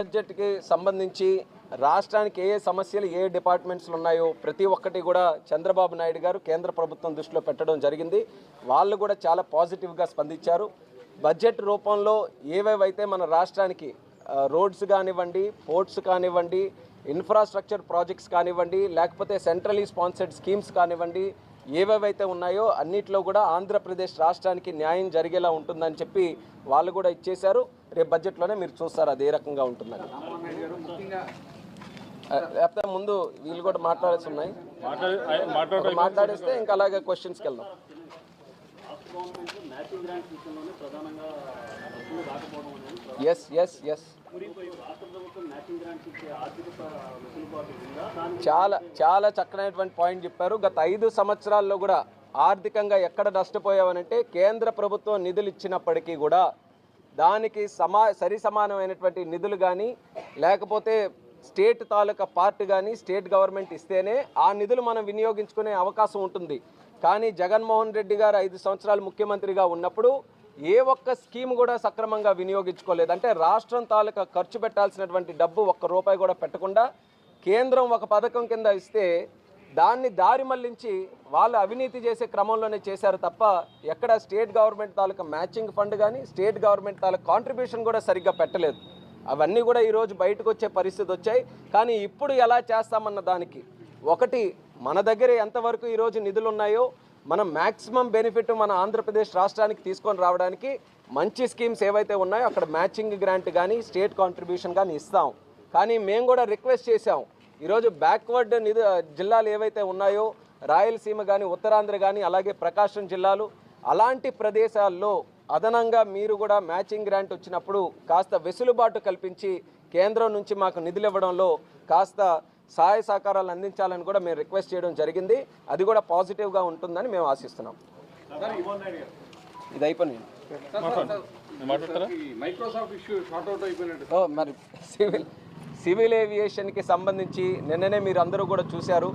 బడ్జెట్కి సంబంధించి రాష్ట్రానికి ఏ ఏ సమస్యలు ఏ డిపార్ట్మెంట్స్లు ఉన్నాయో ప్రతి ఒక్కటి కూడా చంద్రబాబు నాయుడు గారు కేంద్ర ప్రభుత్వం దృష్టిలో పెట్టడం జరిగింది. వాళ్ళు కూడా చాలా పాజిటివ్గా స్పందించారు. బడ్జెట్ రూపంలో ఏవేవైతే మన రాష్ట్రానికి రోడ్స్ కానివ్వండి పోర్ట్స్ కానివ్వండి ఇన్ఫ్రాస్ట్రక్చర్ ప్రాజెక్ట్స్ కానివ్వండి లేకపోతే సెంట్రలీ స్పాన్సర్డ్ స్కీమ్స్ కానివ్వండి ఏవేవైతే ఉన్నాయో అన్నిట్లో కూడా ఆంధ్రప్రదేశ్ రాష్ట్రానికి న్యాయం జరిగేలా ఉంటుందని చెప్పి వాళ్ళు కూడా ఇచ్చేశారు. రేపు బడ్జెట్లోనే మీరు చూస్తారు అది ఏ రకంగా ఉంటుందని. లేకపోతే ముందు వీళ్ళు కూడా మాట్లాడాల్సి ఉన్నాయి. మాట్లాడేస్తే ఇంకా అలాగే క్వశ్చన్స్కి వెళ్దాం. ఎస్ ఎస్ ఎస్ చాలా చాలా చక్కనైనటువంటి పాయింట్ చెప్పారు. గత ఐదు సంవత్సరాల్లో కూడా ఆర్థికంగా ఎక్కడ నష్టపోయామనంటే కేంద్ర ప్రభుత్వం నిధులు ఇచ్చినప్పటికీ కూడా దానికి సమా సరి సమానమైనటువంటి నిధులు కానీ లేకపోతే స్టేట్ తాలూకా పార్ట్ కానీ స్టేట్ గవర్నమెంట్ ఇస్తేనే ఆ నిధులు మనం వినియోగించుకునే అవకాశం ఉంటుంది. కానీ జగన్మోహన్ రెడ్డి గారు ఐదు సంవత్సరాలు ముఖ్యమంత్రిగా ఉన్నప్పుడు ఏ ఒక్క స్కీమ్ కూడా సక్రమంగా వినియోగించుకోలేదు. అంటే రాష్ట్రం తాలూకా ఖర్చు పెట్టాల్సినటువంటి డబ్బు ఒక్క రూపాయి కూడా పెట్టకుండా కేంద్రం ఒక పథకం కింద ఇస్తే దాన్ని దారి మళ్ళించి వాళ్ళు అవినీతి చేసే క్రమంలోనే చేశారు తప్ప ఎక్కడ స్టేట్ గవర్నమెంట్ తాలూకా మ్యాచింగ్ ఫండ్ కానీ స్టేట్ గవర్నమెంట్ తాలూకా కాంట్రిబ్యూషన్ కూడా సరిగ్గా పెట్టలేదు. అవన్నీ కూడా ఈరోజు బయటకు వచ్చే పరిస్థితి వచ్చాయి. కానీ ఇప్పుడు ఎలా చేస్తామన్న దానికి ఒకటి మన దగ్గర ఎంతవరకు ఈరోజు నిధులు ఉన్నాయో మనం మ్యాక్సిమం బెనిఫిట్ మన ఆంధ్రప్రదేశ్ రాష్ట్రానికి తీసుకొని రావడానికి మంచి స్కీమ్స్ ఏవైతే ఉన్నాయో అక్కడ మ్యాచింగ్ గ్రాంట్ కానీ స్టేట్ కాంట్రిబ్యూషన్ కానీ ఇస్తాం. కానీ మేము కూడా రిక్వెస్ట్ చేసాం ఈరోజు బ్యాక్వర్డ్ నిధు జిల్లాలు ఏవైతే ఉన్నాయో రాయలసీమ కానీ ఉత్తరాంధ్ర కానీ అలాగే ప్రకాశం జిల్లాలు అలాంటి ప్రదేశాల్లో అదనంగా మీరు కూడా మ్యాచింగ్ గ్రాంట్ వచ్చినప్పుడు కాస్త వెసులుబాటు కల్పించి కేంద్రం నుంచి మాకు నిధులు ఇవ్వడంలో కాస్త సహాయ సహకారాలు అందించాలని కూడా మేము రిక్వెస్ట్ చేయడం జరిగింది. అది కూడా పాజిటివ్గా ఉంటుందని మేము ఆశిస్తున్నాం. ఇది అయిపోయింది. మైక్రోసాఫ్ట్ ఇష్యూ షార్ట్ అవుట్ అయిపోయినట్టు ఓ మరి సివిల్ సివిల్ ఏవియేషన్కి సంబంధించి నిన్ననే మీరు అందరూ కూడా చూశారు.